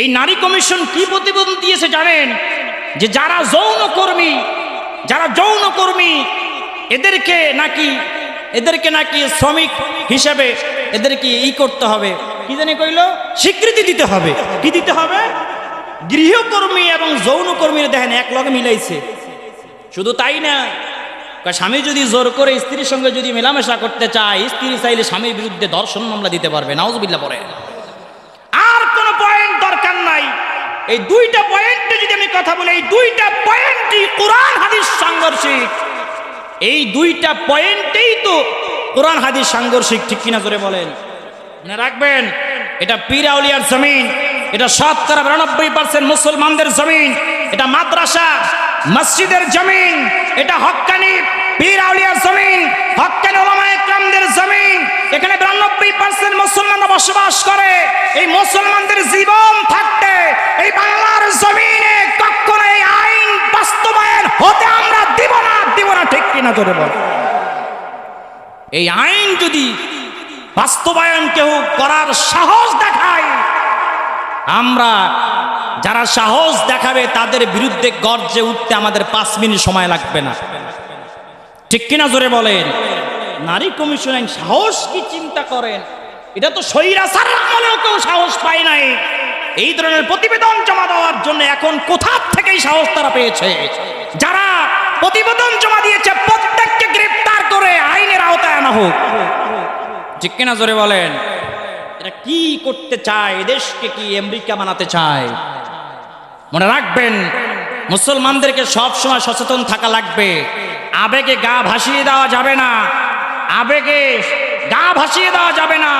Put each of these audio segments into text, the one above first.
এই নারী কমিশন কি প্রতিবেদন দিয়েছে জানেন? যে যারা যৌন কর্মী যারা যৌন কর্মী এদেরকে নাকি এদেরকে নাকি শ্রমিক হিসেবে এদেরকে ই করতে হবে। কি জানি কইল? স্বীকৃতি দিতে হবে। কি দিতে হবে? গৃহকর্মী এবং যৌনকর্মীর দেখেন এক লগে মিলাইছে। শুধু তাই না স্বামী যদি জোর করে স্ত্রীর সঙ্গে যদি মেলামেশা করতে চায়, স্ত্রী চাইলে স্বামীর বিরুদ্ধে দর্শন মামলা দিতে পারবে। নাউজবিল্লা পরে আর কোন পয়েন্ট দরকার নাই। এই দুইটা পয়েন্টে যদি আমি কথা বলি, এই দুইটা পয়েন্টই কোরআন, হাদিস, সাংঘর্ষিক। এই দুইটা পয়েন্টেই তো কোরআন, হাদিস, সাংঘর্ষিক, ঠিক কিনা করে বলেন? মনে রাখবেন, এটা পীর আউলিয়ার জমিন, এটা শতকরা বিরানব্বই পার্সেন্ট মুসলমানদের জমিন, এটা মাদ্রাসা, মসজিদের জমিন, এটা হক্কানি পীর আউলিয়ার জমিন হক্কানি ওলামা একরামদের জমিন, এখানে বিরানব্বই পার্সেন্ট মুসলমানরা বসবাস করে। এই মুসলমানদের জীবন থাকতে এই বাংলার জমিনে কখনো এই আইন বাস্তবায়ন হতে আমরা দিব না দিব না, ঠিক কিনা করে বল। এই আইন যদি বাস্তবায়ন কেউ করার সাহস দেখায়, আমরা যারা সাহস দেখাবে তাদের বিরুদ্ধে গর্জে উঠতে আমাদের পাঁচ মিনিট সময় লাগবে না। ঠিক কিনা জোরে বলেন? নারী কমিশন সাহস কি চিন্তা করেন? এটা তো সৈরাচার আমলেও কেউ সাহস পায় নাই। এই ধরনের প্রতিবেদন জমা দেওয়ার জন্য এখন কোথা থেকেই সাহস তারা পেয়েছে? যারা প্রতিবেদন জমা দিয়েছে, প্রত্যেককে গ্রেফতার করে আইনের আওতায় আনা হোক। ঠিক কিনা জোরে বলেন? এটা কি করতে চায়? দেশকে কি আমেরিকা বানাতে চায়? মনে রাখবেন, মুসলমানদেরকে সবসময় সচেতন থাকা লাগবে। আবেগে গা ভাসিয়ে দেওয়া যাবে না। আবেগে গা ভাসিয়ে দেওয়া যাবে না।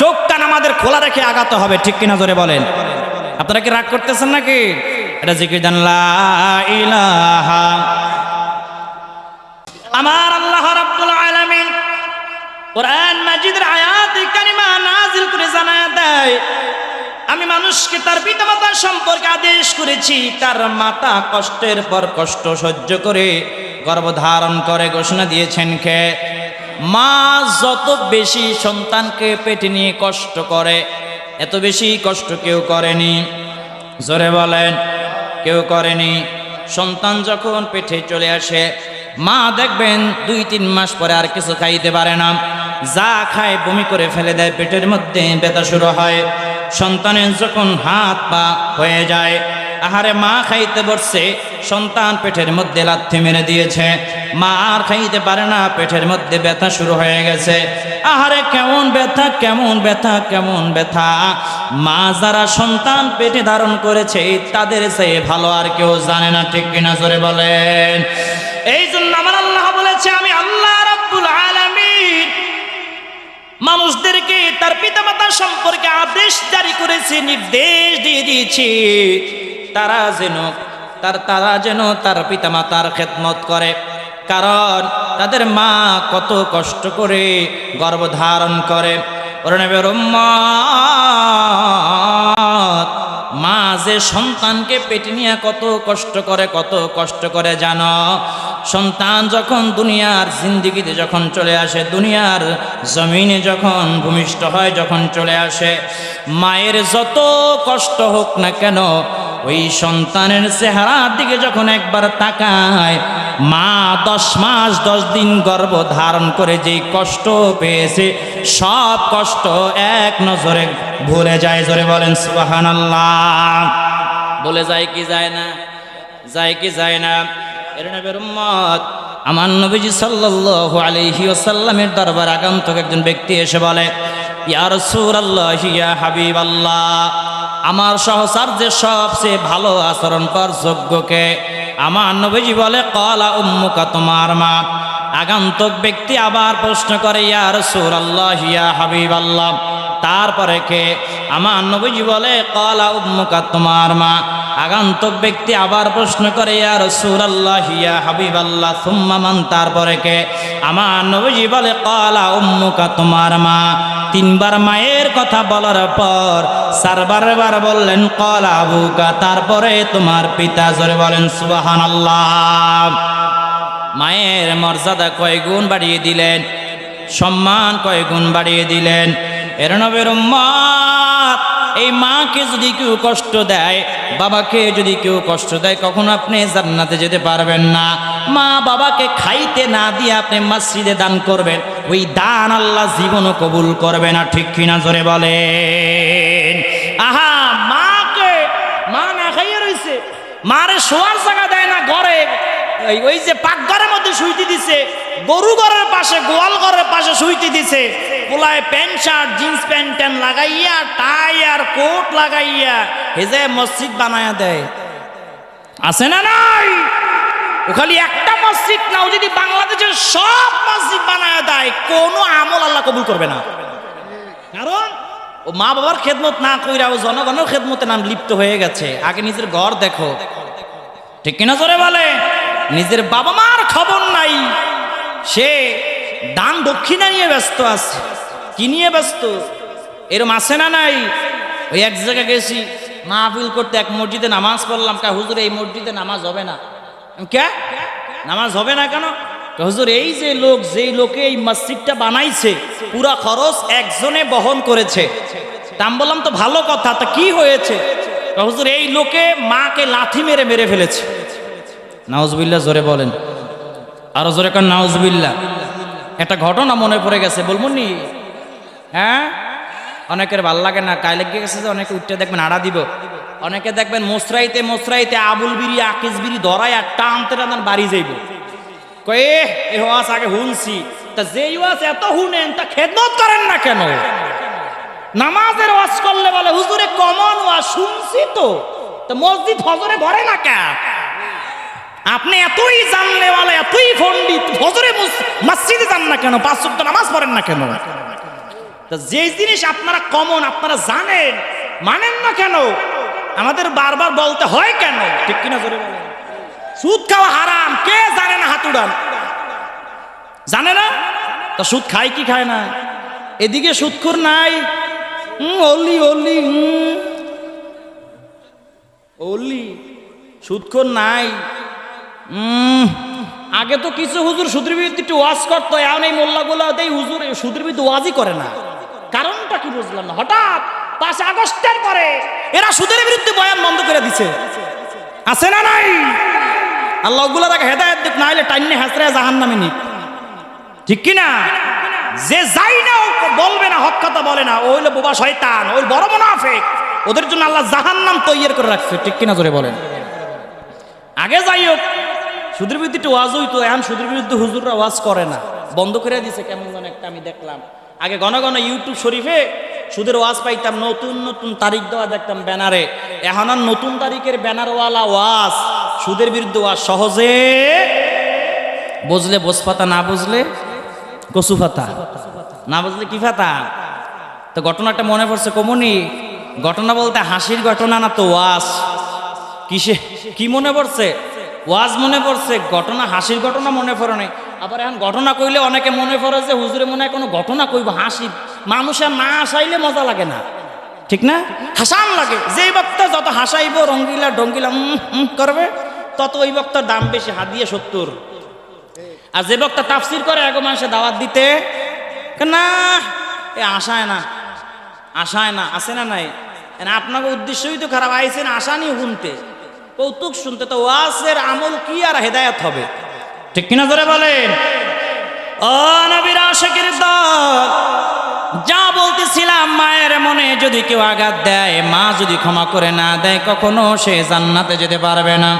চোখ কান আমাদের খোলা রেখে আগাতে হবে, ঠিক কিনা জোরে বলেন? আপনারা কি রাগ করতেছেন নাকি? এটা জিকির জান লা ইলাহা আমার আল্লাহ রাব্বুল আলামিন কোরআন মাজিদের আয়াত কারিমা নাজিল করে জানা দেয়, আমি মানুষকে তার পিতামাতার সম্পর্কে আদেশ করেছি, তার মাতা কষ্টের পর কষ্ট সহ্য করে গর্ভধারণ করে ঘোষণা দিয়েছেন খে মা যত বেশি সন্তানকে পেটে নিয়ে কষ্ট করে, এত বেশি কষ্ট কেউ করেনি। জোরে বলেন, কেউ করেনি। সন্তান যখন পেটে চলে আসে, মা দেখবেন দুই তিন মাস পরে আর কিছু খাইতে পারে না। যা খায় বমি করে ফেলে দেয়, পেটের মধ্যে ব্যথা শুরু হয়। সন্তানের যখন হাত পা হয়ে যায় আহারে মা খাইতে বসছে, সন্তান পেটের মধ্যে লাথি মেরে দিয়েছে। মা আর খাইতে পারে না, পেটের মধ্যে ব্যথা শুরু হয়ে গেছে। আহারে কেমন ব্যথা কেমন ব্যথা কেমন ব্যথা। মা যারা সন্তান পেটে ধারণ করেছে, তাদের সে ভালো আর কেউ জানে না, ঠিক কিনা জোরে বলেন। এই জন্য আমার আল্লাহ বলেছে, আমি আল্লাহ রাব্বুল আলামিন, মানুষদেরকে তার পিতামাতা সম্পর্কে আদেশ জারি করেছে, নির্দেশ দিয়ে দিয়েছে। তারা যেন, তার, তারা যেন তার পিতামাতার খেদমত করে। কারণ তাদের মা কত কষ্ট করে গর্ভধারণ করে। ওরে নবীর উম্মত মা যে সন্তানকে পেটে নিয়ে কত কষ্ট করে, কত কষ্ট করে জানো? সন্তান যখন দুনিয়ার জিন্দিগিতে যখন চলে আসে, দুনিয়ার জমিনে যখন ভূমিষ্ঠ হয়, যখন চলে আসে, মায়ের যত কষ্ট হোক না কেন, ওই সন্তানের চেহারার দিকে যখন একবার তাকায় মা দশ মাস দশ দিন গর্ভ ধারণ করে যে কষ্ট পেয়েছে, সব কষ্ট এক নজরে ভুলে যায়, জোরে বলেন সুবাহান বলে যায় কি যায় না? যায় কি যায় না? এর আমার নবীজি সাল্লাল্লাহু আলাইহি ওয়াসাল্লামের দরবার আগন্তক একজন ব্যক্তি এসে বলে, ইয়া রাসূলুল্লাহ, ইয়া হাবিবাল্লাহ, আমার সহসার যে সবচেয়ে ভালো আচরণ কর যোগ্যকে আমার নবীজি বলে, কলা উম্মুকা তোমার মা। আগন্তক ব্যক্তি আবার প্রশ্ন করে, ইয়া রাসূলুল্লাহ, ইয়া হাবিবাল্লাহ। তারপরে কে? আমার নবীজি বলে, কলা উম্মুকা, তোমার মা। আগন্তক ব্যক্তি আবার প্রশ্ন করে, ইয়া রাসূলুল্লাহ, ইয়া হাবিবাল্লাহ, সুম্মা মান? তারপরে কে? আমার নবীজি বলে, কলা উম্মুকা, তোমার মা। তিনবার মায়ের কথা বলার পর চারবার বার বললেন, কলা আবুকা। তারপরে তোমার পিতা জোরে বলেন, সুবহানাল্লাহ। মায়ের মর্যাদা কয় গুণ বাড়িয়ে দিলেন, সম্মান কয় গুণ বাড়িয়ে দিলেন। এর নবের উম্মত এই মাকে যদি কেউ কষ্ট দেয়, বাবাকে যদি কেউ কষ্ট দেয়, কখনো আপনি জান্নাতে যেতে পারবেন না। মা বাবাকে খাইতে না দিয়ে আপনি মসজিদে দান করবেন। ওই দান আল্লাহ জীবনও কবুল করবে না, ঠিক কিনা জোরে বলেন। আহা, মাকে, মা না খাইয়ে রইছে। মারে শোয়ার জায়গা দেয় না ঘরে। ওই- ওই যে পাকঘরের মধ্যে শুইতে দিছে, গরু ঘরের পাশে, গোয়াল ঘরের পাশে শুইতে দিছে। পোলায় প্যান্ট শার্ট, জিন্স প্যান্ট ট্যান লাগাইয়া, টাই আর কোট লাগাইয়া হেজে মসজিদ বানায়া দেয়। আছে না নাই? ও খালি একটা মসজিদ না, ও যদি বাংলাদেশের সব মসজিদ বানায় দেয়, কোনো আমল আল্লাহ কবুল করবে না। কারণ, ও মা বাবার খেদমত না কইরা ও জনগণের খেদমতে নাম লিপ্ত হয়ে গেছে। আগে নিজের ঘর দেখো। ঠিক কিনা জোরে বলে? নিজের বাবা মার খবর নাই। সে দান দক্ষিণা নিয়ে ব্যস্ত আছে। কি নিয়ে ব্যস্ত? এরম আছে না নাই? ওই এক জায়গায় গেছি, মাহফিল করতে এক মসজিদে নামাজ পড়লাম, কা হুজুর, এই মসজিদে নামাজ হবে না। কে? নামাজ হবে না কেন? হুজুর, এই যে লোক, যেই লোকে এই মসজিদটা বানাইছে, পুরা খরচ একজনে বহন করেছে। তা আমি বললাম, তো ভালো কথা, তা কি হয়েছে? হুজুর, এই লোকে মাকে লাথি মেরে মেরে ফেলেছে। নাউজবিল্লা জোরে বলেন। আরও জোরে কান নাউজবিল্লা একটা ঘটনা মনে পড়ে গেছে, বলব নি? হ্যাঁ? অনেকের ভালো লাগে না। কায় লেগে গেছে যে অনেকে উঠতে দেখবেন আড়া দিব। অনেকে দেখবেন মোসরাইতে মোসরাইতে আবুল বিড়ি, আকিস বিড়ি ধরাই আর টানতে টান বাড়ি যাইব। কয়ে, এ ওয়াজ আগে হুনছি। তা যেই ওয়াজ এত হুনেন, তা খেদমত করেন না কেন? নামাজের ওয়াজ করলে বলে, হুজুরে, কমন ওয়াজ শুনছি তো। তা মসজিদ ফজরে ভরে না কে? আপনি এতই জানলে এতই ফজরে মস- মসজিদে যান না কেন? পাঁচ নামাজ পড়েন না কেন? তা যে জিনিস আপনারা কমন আপনারা জানেন, মানেন না কেন? আমাদের বারবার বলতে হয় কেন? ঠিক কিনা জোরে বলেন। সুদ খাওয়া হারাম, কে জানে না হাতুড়ান জানে না? তা সুদ খায় কি খায় না? এদিকে সুদখোর নাই। অলি অলি। অলি, সুদখোর নাই। আগে তো কিছু হুজুর সুদের বিরুদ্ধে একটু ওয়াজ করতো এমন এই মোল্লাগুলো হুজুর এই সুদের বিরুদ্ধে ওয়াজই করে না। কারণটা কি বুঝলাম না? হঠাৎ পাঁচ আগস্টের পরে এরা সুদের বিরুদ্ধে বয়ান বন্ধ করে দিছে। আছে না নাই? আল্লাহ ওগুলো তাকে হেদায়ত দিক না হলে টাইনে হাসরে জাহান নামে নিক। ঠিক কি না যে যাই না ও বলবে না, হক কথা বলে না। ও হইল বোবা শয়তান ওই বড় মুনাফিক। ওদের জন্য আল্লাহ জাহান নাম তৈরি করে রাখছে। ঠিক কিনা জোরে বলেন? আগে যাই হোক, সুদের বিরুদ্ধে ওয়াজ হইতো, এখন সুদের বিরুদ্ধে হুজুররা ওয়াজ করে না। বন্ধ করে দিছে, কেমন যেন একটা আমি দেখলাম। আগে ঘন ঘন ইউটিউব শরীফে সুদের ওয়াজ পাইতাম, নতুন নতুন তারিখ দেওয়া দেখতাম ব্যানারে। এখন আর নতুন তারিখের ব্যানারওয়ালা ওয়াজ, সুদের বিরুদ্ধে ওয়াজ সহজে বুঝলে বোস পাতা না বুঝলে কচু পাতা না বুঝলে কি পাতা তো ঘটনাটা মনে পড়ছে কমনি, ঘটনা বলতে হাসির ঘটনা না তো ওয়াজ? কিসে কি মনে পড়ছে? ওয়াজ মনে পড়ছে, ঘটনা হাসির ঘটনা মনে পড়ে নাই। আবার এখন ঘটনা কইলে অনেকে মনে পড়ে যে হুজুরে মনে হয় কোনো ঘটনা কইব, হাসি। মানুষের না হাসাইলে মজা লাগে না। ঠিক না? হাসান লাগে। যে বক্তা যত হাসাইব, রঙ্গিলা ডঙ্গিলা করবে, তত ওই বক্তার দাম বেশি হাত দিয়ে সত্তর। আর যে বক্তা তাফসির করে, এক মানুষে দাওয়াত দিতে না? এ আশায় না। আশায় না। আসে না নাই? আপনাকে উদ্দেশ্যই তো খারাপ আইসেন আশা নিয়ে শুনতে। কৌতুক শুনতে। তো ওয়াসের আমল কি আর হেদায়ত হবে? ঠিক কিনা ধরে বলেন? যা বলতেছিলাম মায়ের মনে যদি কেউ আঘাত দেয়, মা যদি ক্ষমা করে না দেয়, কখনো সে জান্নাতে যেতে পারবে না।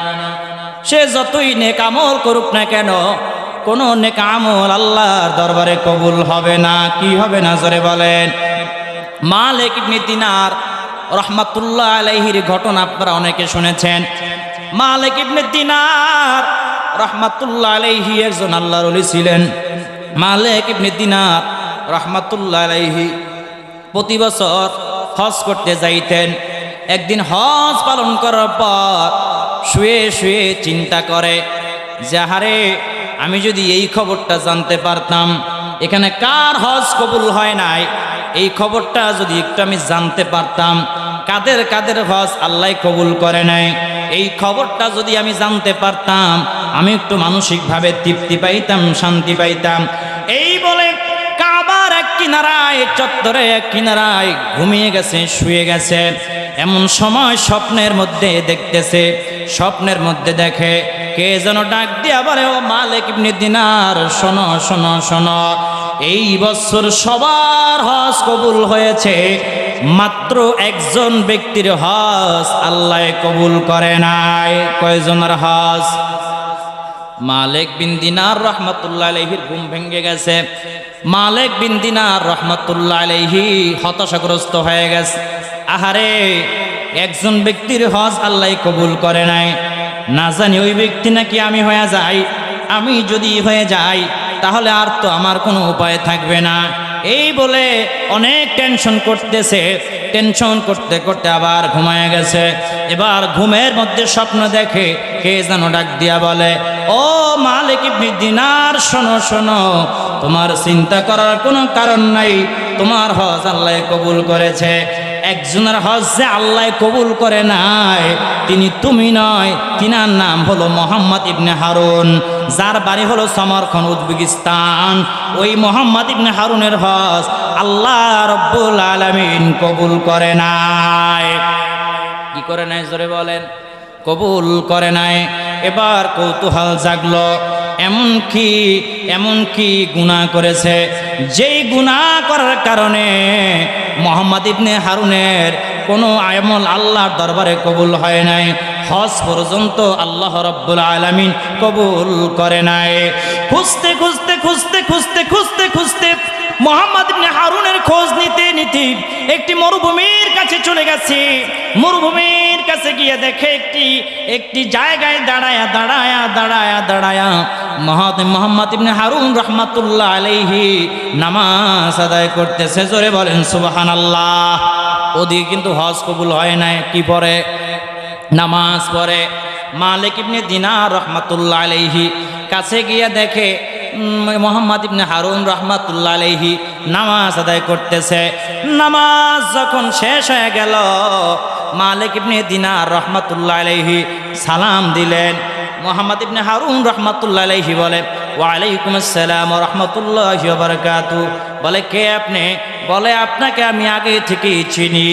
সে যতই নেক আমল করুক না কেন, কোন নেক আমল আল্লাহর দরবারে কবুল হবে না। কি হবে না জোরে বলেন? মালিক ইবনে দিনার রহমাতুল্লাহ আলাইহির ঘটনা আপনারা অনেকে শুনেছেন। মালিক ইবনে দিনার রহমাতুল্লাহ আলাইহি একজন আল্লাহর ওলি ছিলেন। মালিক ইবনে দিনার রহমাতুল্লাহ আলাইহি প্রতি বছর হজ করতে যাইতেন। একদিন হজ পালন করার পর শুয়ে শুয়ে চিন্তা করে যাহারে আমি যদি এই খবরটা জানতে পারতাম, এখানে কার হজ কবুল হয় নাই? এই খবরটা যদি একটু আমি জানতে পারতাম, কাদের কাদের হজ আল্লাহ কবুল করে নাই? এই খবরটা যদি আমি জানতে পারতাম আমি একটু মানসিকভাবে তৃপ্তি পাইতাম, শান্তি পাইতাম। এই বলে কাবার এক কিনারায়, চত্বরে এক কিনারায় ঘুমিয়ে গেছে, শুয়ে গেছে। এমন সময় স্বপ্নের মধ্যে দেখতেছে, স্বপ্নের মধ্যে দেখে কে যেন ডাক দিয়া বলে, ও মালিক ইবনে দিনার, শোনো শোনো শোনো। এই বছর সবার হজ কবুল হয়েছে, মাত্র একজন ব্যক্তির হজ আল্লাহ কবুল করে নাই। কয়জনের হজ? মালিক বিন দিনার রহমতুল্লাহ আলহির ঘুম ভেঙে গেছে। মালিক বিন দিনার রহমতুল্লাহ আলহি হতাশাগ্রস্ত হয়ে গেছে। আহারে, একজন ব্যক্তির হজ আল্লাহ কবুল করে নাই। না জানি ওই ব্যক্তি নাকি আমি হয়ে যাই। আমি যদি হয়ে যাই, তাহলে আর তো আমার কোনো উপায় থাকবে না। এই বলে অনেক টেনশন করতেছে। টেনশন করতে করতে আবার ঘুমায় গেছে। এবার ঘুমের মধ্যে স্বপ্ন দেখে কে যেন ডাক দিয়া বলে, ও মালিক ইবনে দিনার, শোনো শোনো, তোমার চিন্তা করার কোনো কারণ নাই। তোমার হজ আল্লাহ কবুল করেছে। একজনের হজ যে আল্লাহ কবুল করে নাই, তিনি তুমি নয়, তিনার নাম হলো মোহাম্মদ ইবনে হারুন, যার বাড়ি হলো সমরখন উজবেকিস্তান। ওই মোহাম্মদ ইবনে হারুনের হজ আল্লাহ রব্বুল আলমিন কবুল করে নাই। কি করে নাই? জোরে বলেন। কবুল করে নাই। এবার কৌতূহল জাগলো। এমন কি গুনাহ করেছে। যেই গুনাহ করার কারণে মোহাম্মদ ইবনে হারুনের কোনো আমল আল্লাহর দরবারে কবুল হয় নাই। হজ পর্যন্ত আল্লাহ রব্বুল আলামিন কবুল করে নাই। খুঁজতে খুঁজতে খুঁজতে খুঁজতে খুঁজতে খুঁজতে মোহাম্মদ ইবনে হারুনের খোঁজ নিতে নিতে একটি মরুভূমির কাছে চলে গেছে। মরুভূমির কাছে দেখে একটি একটি জায়গায় দাঁড়ায়া দাঁড়ায়া দাঁড়ায়া দাঁড়ায়া মহাদ মোহাম্মদ ইবনে হারুন রহমাতুল্লাহ আলাইহি নামাজ আদায় করতেছে। জোরে বলেন সুবাহান আল্লাহ ওদিকে কিন্তু হজ কবুল হয় নাই। কি পরে? নামাজ পড়ে মালিক ইবনে দিনার রহমাতুল্লাহ আলাইহি কাছে গিয়ে দেখে মোহাম্মদ ইবনে হারুন রহমাতুল্লাহ আলাইহি নামাজ আদায় করতেছে। নামাজ যখন শেষ হয়ে গেল মালিক ইবনে দিনার রহমাতুল্লাহ আলাইহি সালাম দিলেন। মোহাম্মদ ইবনে হারুন রহমাতুল্লাহ আলাইহি বলে, ওয়ালাইকুম আসসালাম রহমতুল্লাহ বারকাতু। বলে, কে আপনি? বলে, আপনাকে আমি আগে থেকেই চিনি।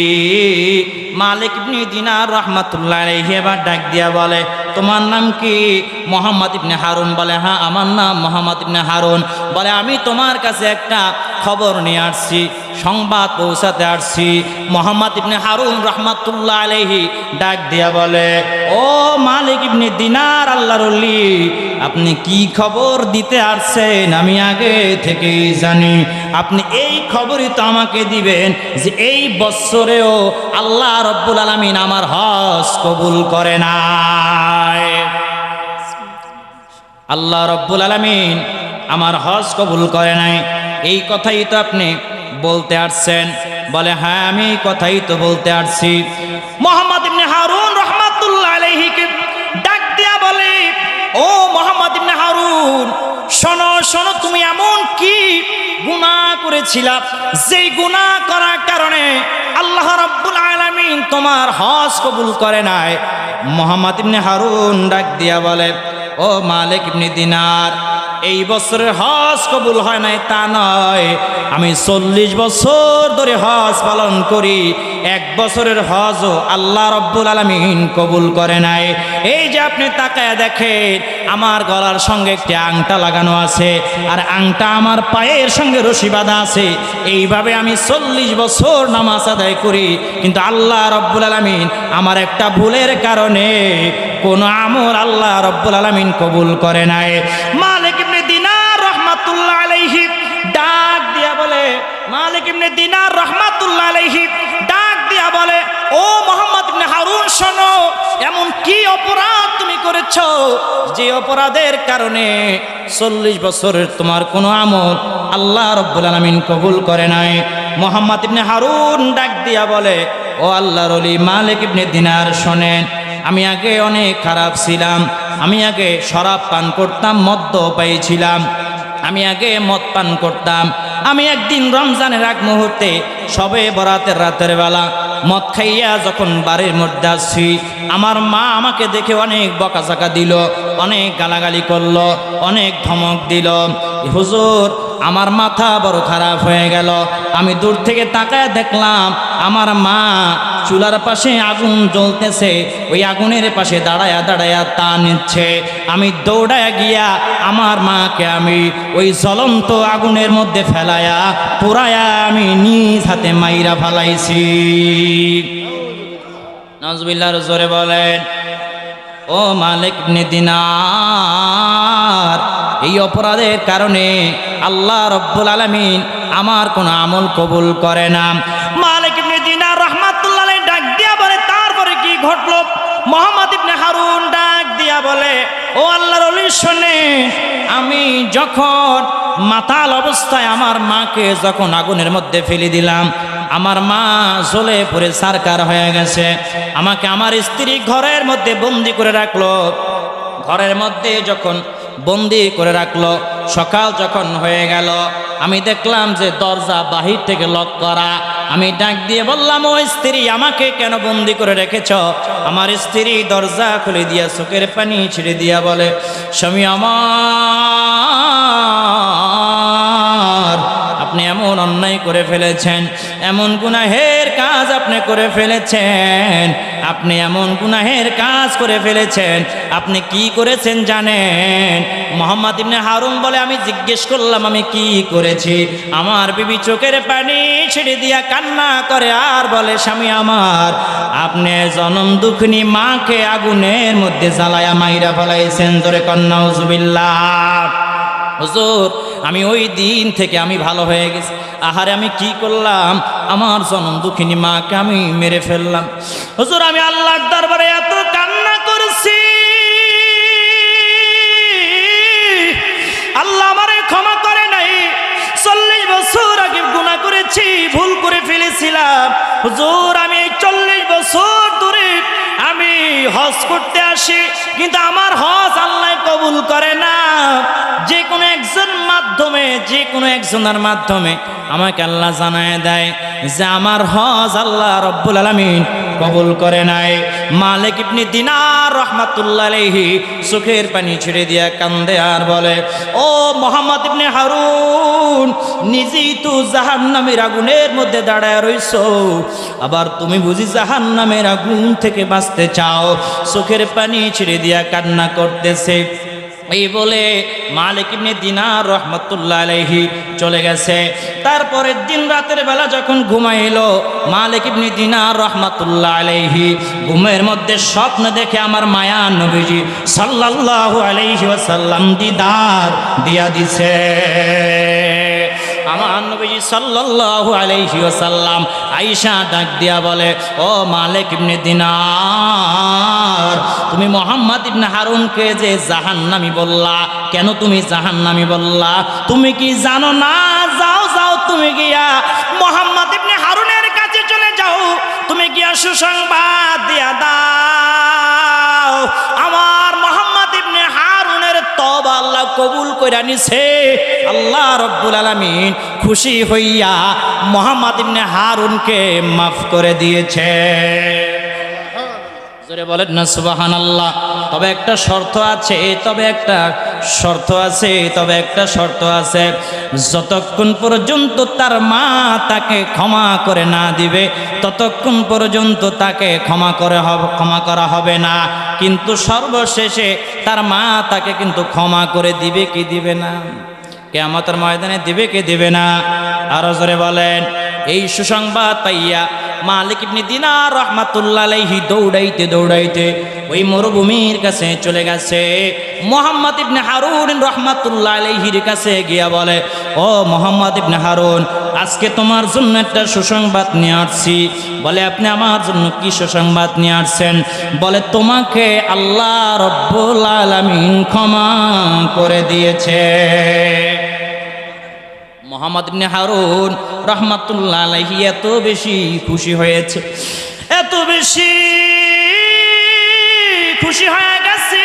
মালিক ইবনে দিনার রহমাতুল্লাহ আলাইহি এবার ডাক দিয়া বলে, তোমার নাম কি? মোহাম্মদ ইবনে হারুন বলে হ্যাঁ আমার নাম মোহাম্মদ ইবনে হারুন। বলে, আমি তোমার কাছে একটা খবর নিয়ে আসছি সংবাদ পৌঁছাতে আসছি। মোহাম্মদ ইবনে হারুন রহমাতুল্লাহ আলাইহি ডাক দিয়া বলে ও মালিক ইবনে দিনার আল্লাহর অলি, আপনি কি খবর দিতে আসছেন? আমি আগে থেকেই জানি। আপনি এই খবরই তো আমাকে দিবেন যে এই বৎসরেও আল্লাহ রব্বুল আলমিন আমার হজ কবুল করে নাই। আল্লাহ রব্বুল আলমিন আমার হজ কবুল করে নাই। এই কথাই তো আপনি বলতে আসছেন। বলে হ্যাঁ আমি এই কথাই তো বলতে আসছি। মোহাম্মদ ইবনে হারুন রহমাতুল্লাহ আলাইহিকে ডাক দিয়া বলে, ও মোহাম্মদ ইবনে হারুন, শোনো শোনো, তুমি এমন কি গুনাহ করেছিলা? যেই গুনাহ করার কারণে আল্লাহ রাব্বুল আলামিন তোমার হজ কবুল করে নাই। মোহাম্মদ ইবনে হারুন ডাক দিয়া বলে, ও মালিক ইবনে দিনার এই বছরের হজ কবুল হয় নাই, তা নয়। আমি চল্লিশ বছর ধরে হজ পালন করি। এক বছরের হজও আল্লাহ রব্বুল আলমিন কবুল করে নাই। এই যে আপনি তাকায় দেখেন, আমার গলার সঙ্গে একটি আংটা লাগানো আছে, আর আংটা আমার পায়ের সঙ্গে রশি বাঁধা আছে। এইভাবে আমি চল্লিশ বছর নামাজ আদায় করি, কিন্তু আল্লাহ রব্বুল আলমিন আমার একটা ভুলের কারণে কোন আমর আল্লাহ রব্বুল আলমিন কবুল করে নাই। মালিক ইবনে দিনার রহমাতুল্লাহ আলাইহি ডাক দিয়া বলে, মালিক ইবনে দিনার রহমাতুল্লাহ আলাইহি ডাক দিয়া বলে, ও মোহাম্মদ ইবনে হারুন, শোনো, এমন কি অপরাধ তুমি করেছ যে অপরাধের কারণে চল্লিশ বছরের তোমার কোনো আমল আল্লাহ রব্বুল আলমিন কবুল করে নাই? মোহাম্মদ ইবনে হারুন ডাক দিয়া বলে, ও আল্লাহর অলি মালিক ইবনে দিনার শোনেন আমি আগে অনেক খারাপ ছিলাম, আমি আগে শরাব পান করতাম, মদ্য পাইছিলাম, আমি আগে মদ পান করতাম, আমি একদিন রমজানের এক মুহূর্তে সবে বরাতের রাতের বেলা মদ খাইয়া যখন বাড়ির মধ্যে আসছি, আমার মা আমাকে দেখে অনেক বকাঝাকা দিল, অনেক গালাগালি করল, অনেক ধমক দিল হুজুর আমার মাথা বড় খারাপ হয়ে গেল। আমি দূর থেকে তাকায় দেখলাম, আমার মা চুলার পাশে আগুন জ্বলতেছে। ওই আগুনের পাশে দাঁড়ায়া দাঁড়ায়া তা নিচ্ছে। আমি দৌড়ায় গিয়া আমার মাকে আমি ওই জ্বলন্ত আগুনের মধ্যে ফেলায়া, পুরায়া আমি নিজ হাতে মাইরা ফালাইছি। নজবিল্লার জোরে বলেন, ও মালিক দিনার। এই অপরাধের কারণে আল্লাহ রব্বুল আলমিন আমার কোনো আমল কবুল করে না। মালিক ইবনে দিনার রহমাতুল্লাহ ডাক দিয়া বলে, তারপরে কি ঘটলো? মোহাম্মদ ইবনে হারুন ডাক দিয়া বলে, ও আল্লাহর ওলি শোনে, আমি যখন মাতাল অবস্থায় আমার মাকে যখন আগুনের মধ্যে ফেলে দিলাম, আমার মা জ্বলে পড়ে সারকার হয়ে গেছে। আমাকে আমার স্ত্রী ঘরের মধ্যে বন্দি করে রাখল। ঘরের মধ্যে যখন বন্দি করে রাখল। সকাল যখন হয়ে গেল, আমি দেখলাম যে দরজা বাহির থেকে লক করা। আমি ডাক দিয়ে বললাম ওই স্ত্রী, আমাকে কেন বন্দি করে রেখেছ? আমার স্ত্রী দরজা খুলে দিয়া চোখের পানি ছিঁড়ে দিয়া বলে, স্বামী আমার এমন অন্যায় করে ফেলেছেন, এমন গুনাহের কাজ আপনি করে ফেলেছেন, আপনি এমন গুনাহের কাজ করে ফেলেছেন, আপনি কি করেছেন জানেন? মোহাম্মদ ইবনে হারুন বলে, আমি জিজ্ঞেস করলাম, আমি কি করেছি? আমার বিবি চোখের পানি ছেড়ে দিয়া কান্না করে আর বলে, স্বামী আমার, আপনি জনম দুঃখনি মাকে আগুনের মধ্যে জ্বালায়া মাইরা ফেলাইছেন ধরে কন্যা উজুবিল্লাহ হুজুর, আমি ওই দিন থেকে আমি ভালো হয়ে গেছি। আহারে আমি কি করলাম? আমার জনম দুঃখিনী মাকে আমি মেরে ফেললাম। হুজুর, আমি আল্লাহর দরবারে এত কান্না করেছি। আল্লাহ আমারে ক্ষমা করে নাই। চল্লিশ বছর আগে গুণা করেছি, ভুল করে ফেলেছিলাম। হুজুর, আমি হজ করতে আসি, কিন্তু আমার হজ আল্লাহ কবুল করে না। যে কোনো একজন মাধ্যমে, যে কোনো একজনের মাধ্যমে আমাকে আল্লাহ জানায় দেয় যে আমার হজ আল্লাহ রব্বুল আলমিন কবুল করে নাই। মালিক ইবনি দিনার রহমাতুল্লাহ চোখের পানি ছেড়ে দিয়া কান্দে আর বলে, ও মোহাম্মদ ইবনে হারুন নিজেই তো জাহান্নামের আগুনের মধ্যে দাঁড়ায় রইছ। আবার তুমি বুঝি জাহান নামের আগুন থেকে বাঁচতে চাও? সুখের পানি ছেড়ে দিয়া কান্না করতেছে। এই বলে মালিক দিনার রহমতুল্লাহ আলহি চলে গেছে। তারপরের দিন রাতের বেলা যখন ঘুমাইলো মালিক দিনার রহমতুল্লাহ আলহি ঘুমের মধ্যে স্বপ্ন দেখে আমার মায়া নবীজি সাল্লাল্লাহু আলাইহি ওয়াসাল্লাম দিদার দিয়া দিছে। আমার নবীজি সাল্লাল্লাহু আলাইহি ওয়াসাল্লাম আয়েশা ডাক দিয়া বলে, ও মালিক ইবনে দিনার, তুমি মোহাম্মদ ইবনে হারুনকে যে জাহান্নামী বললা, কেন তুমি জাহান্নামী বললা? তুমি কি জানো না? যাও যাও তুমি গিয়া মোহাম্মদ ইবনে হারুনের কাছে চলে যাও। তুমি গিয়া সুসংবাদ দিয়া দাও। আমার তবা আল্লাহ কবুল কইরা নিছে। আল্লাহ রব্বুল আলামিন খুশি হইয়া মোহাম্মদ ইবনে হারুনকে মাফ করে দিয়েছে। জোরে বলেন না সুবাহান আল্লাহ তবে একটা শর্ত আছে, তবে একটা শর্ত আছে, তবে একটা শর্ত আছে। যতক্ষণ পর্যন্ত তার মা তাকে ক্ষমা করে না দিবে, ততক্ষণ পর্যন্ত তাকে ক্ষমা করে হবে, ক্ষমা করা হবে না। কিন্তু সর্বশেষে তার মা তাকে কিন্তু ক্ষমা করে দিবে কি দিবে না? কেয়ামতের ময়দানে দিবে কে দিবে না? আরও জোরে বলেন। এই সুসংবাদ পাইয়া মালিক ইবনে দিনার রহমাতুল্লাহ আলাইহি দৌড়াইতে দৌড়াইতে ওই মরুভূমির কাছে চলে গেছে। মোহাম্মদ ইবনে হারুন রহমাতুল্লাহ আলাইহির কাছে গিয়া বলে, ও মোহাম্মদ ইবনে হারুন, আজকে তোমার জন্য একটা সুসংবাদ নিয়ে আসছি। বলে, আপনি আমার জন্য কি সুসংবাদ নিয়ে আসছেন? বলে, তোমাকে আল্লাহ রব্বুল আলামিন ক্ষমা করে দিয়েছে। মোহাম্মদ ইবনে হারুন রহমাতুল্লাহ আলাইহি এত বেশি খুশি হয়েছে। এত বেশি খুশি হয়ে গেছে।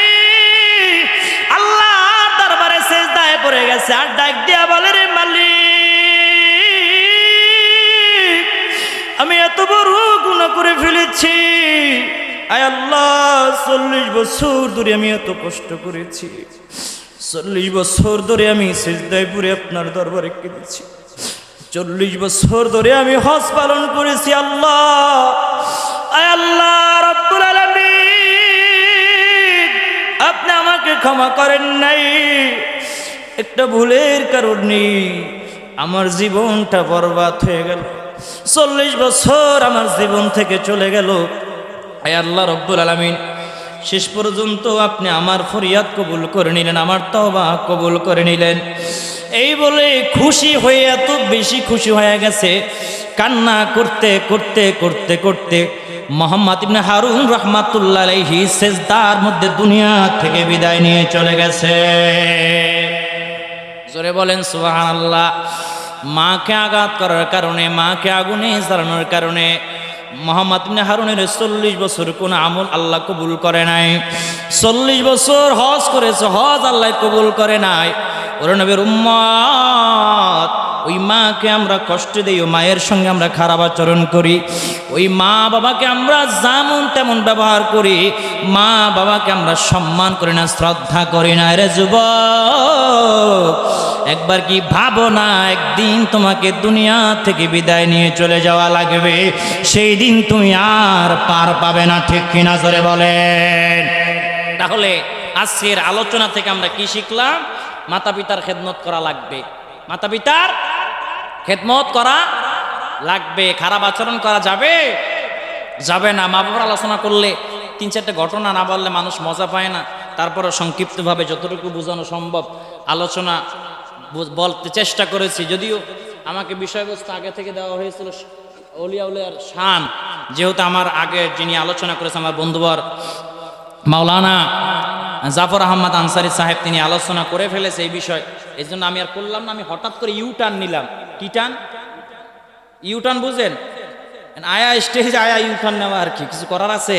আল্লাহ দরবারে সেজদায় পড়ে গেছে। আর ডাক দিয়া বলে, রে মালিক, আমি এত বড় গুণা করে ফেলেছি। আয় আল্লাহ, চল্লিশ বছর ধরে আমি এত কষ্ট করেছি। চল্লিশ বছর ধরে আমি সিজদাইপুরে আপনার দরবারে কেঁদেছি। চল্লিশ বছর ধরে আমি হজ পালন করেছি, আল্লাহ। আল্লাহ আপনি আমাকে ক্ষমা করেন নাই। একটা ভুলের কারণে আমার জীবনটা বরবাদ হয়ে গেল। চল্লিশ বছর আমার জীবন থেকে চলে গেল। আয় আল্লাহ রব্বুল আলামিন শেষ পর্যন্ত আপনি আমার ফরিয়াদ কবুল করে নিলেন, আমার তবা কবুল করে নিলেন। এই বলে খুশি হয়ে, এত বেশি খুশি হয়ে গেছে, কান্না করতে করতে করতে করতে মোহাম্মদ ইবনে হারুন রহমাতুল্লাহ সেজদার মধ্যে দুনিয়া থেকে বিদায় নিয়ে চলে গেছে। জোরে বলেন, সুবহানাল্লাহ। মাকে আঘাত করার কারণে, মাকে আগুনে জ্বালানোর কারণে মোহাম্মদ হারুনের চল্লিশ বছর কোন আমল আল্লাহ কবুল করে নাই। চল্লিশ বছর হজ করেছে, হজ আল্লাহ কবুল করে নাই। ওর নবীর উম্মত, ওই মাকে আমরা কষ্ট দিই, ও মায়ের সঙ্গে আমরা খারাপ আচরণ করি। ওই মা বাবাকে আমরা যেমন তেমন ব্যবহার করি, মা বাবাকে আমরা সম্মান করি না, শ্রদ্ধা করি না। রে যুবক একবার কি ভাবো না, একদিন তোমাকে দুনিয়া থেকে বিদায় নিয়ে চলে যাওয়া লাগবে। সেই দিন তুমি আর পার পাবে না, ঠিক কিনা জোরে বলেন। তাহলে আজকের আলোচনা থেকে আমরা কি শিখলাম? মাতা পিতার খেদমত করা লাগবে। মাতা পিতার খেদমত করা লাগবে। খারাপ আচরণ করা যাবে? যাবে না। মা বাবার আলোচনা করলে তিন চারটে ঘটনা না বললে মানুষ মজা পায় না। তারপরে সংক্ষিপ্তভাবে যতটুকু বোঝানো সম্ভব আলোচনা বলতে চেষ্টা করেছি, যদিও আমাকে বিষয়বস্তু আগে থেকে দেওয়া হয়েছিল অলিয়া উলিয়ার শান। যেহেতু আমার আগে যিনি আলোচনা করেছে আমার বন্ধুবর মাওলানা জাফর আহমদ আনসারি সাহেব, তিনি আলোচনা করে ফেলেছে এই বিষয়। এই জন্য আমি আর করলাম না, আমি হঠাৎ করে ইউ টার্ন নিলাম। কি টান? ইউ টার্ন বুঝেন? আয়া স্টেজ, আয়া ইউ টার্ন নেওয়া আর কি, কিছু করার আছে?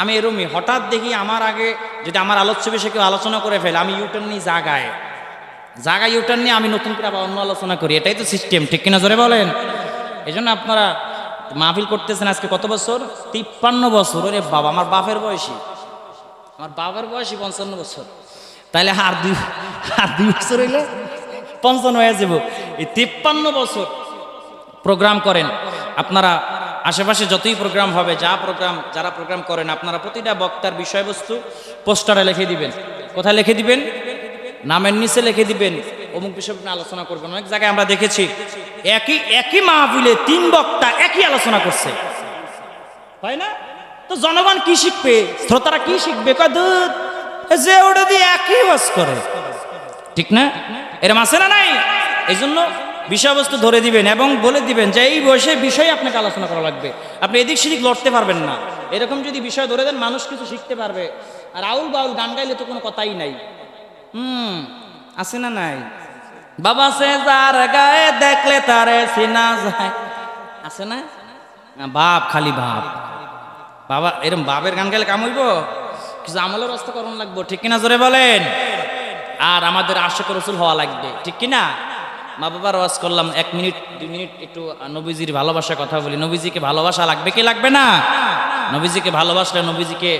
আমি এরমই, হঠাৎ দেখি আমার আগে, যদি আমার আলোচ্য বিষয়ে কেউ আলোচনা করে ফেলে, আমি ইউ টার্ন নিই জাগায় জায়গা ইউটার্ন নিয়ে আমি নতুন করে আবার অন্য আলোচনা করি। এটাই তো সিস্টেম ঠিক কিনা জোরে বলেন? এই জন্য আপনারা মাহফিল করতেছেন আজকে কত বছর? তিপ্পান্ন বছর। ওরে বাবা, আমার বাপের বয়সী। আমার বাবার বয়সী পঞ্চান্ন বছর। তাহলে আর দুই আর দুই বছর হইলে পঞ্চান্ন হয়ে যাব। এই তিপ্পান্ন বছর প্রোগ্রাম করেন। আপনারা আশেপাশে যতই প্রোগ্রাম হবে, যা প্রোগ্রাম যারা প্রোগ্রাম করেন, আপনারা প্রতিটা বক্তার বিষয়বস্তু পোস্টারে লিখে দিবেন। কোথায় লিখে দিবেন? নামের নিচে লিখে দিবেন। অমুক বিষয় নিয়ে আলোচনা করবেন। অনেক জায়গায় আমরা দেখেছি, একই একই মাহফিলে তিন বক্তা একই আলোচনা করছে। তাই না? তো জনগণ কি শিখবে? শ্রোতারা কি শিখবে? কয় যে ওটা দিয়ে একই বাস করে। ঠিক না? এরম আছে না নাই? এই জন্য বিষয়বস্তু ধরে দিবেন এবং বলে দিবেন যে এই বয়সে বিষয় আপনাকে আলোচনা করা লাগবে। আপনি এদিক সেদিক লড়তে পারবেন না। এরকম যদি বিষয় ধরে দেন, মানুষ কিছু শিখতে পারবে। আর আউল বাউল গান গাইলে তো কোনো কথাই নাই। হুম আছে না নাই? বাবা সে যার গায়ে দেখলে তারে সিনা যায়। আছে না? বাপ খালি বাপ। বাবা এরম বাপের গান গাইলে কাম হইব? কিছু আমলের রাস্তা করণ লাগবো ঠিক কিনা জোরে বলেন? আর আমাদের আশেখ রসুল হওয়া লাগবে ঠিক কিনা? মা বাবার ওয়াজ করলাম এক মিনিট দুই মিনিট একটু নবীজির ভালোবাসার কথা বলি। নবীজিকে ভালোবাসা লাগবে কি লাগবে না? নবীজিকে ভালোবাসলে নবীজিকে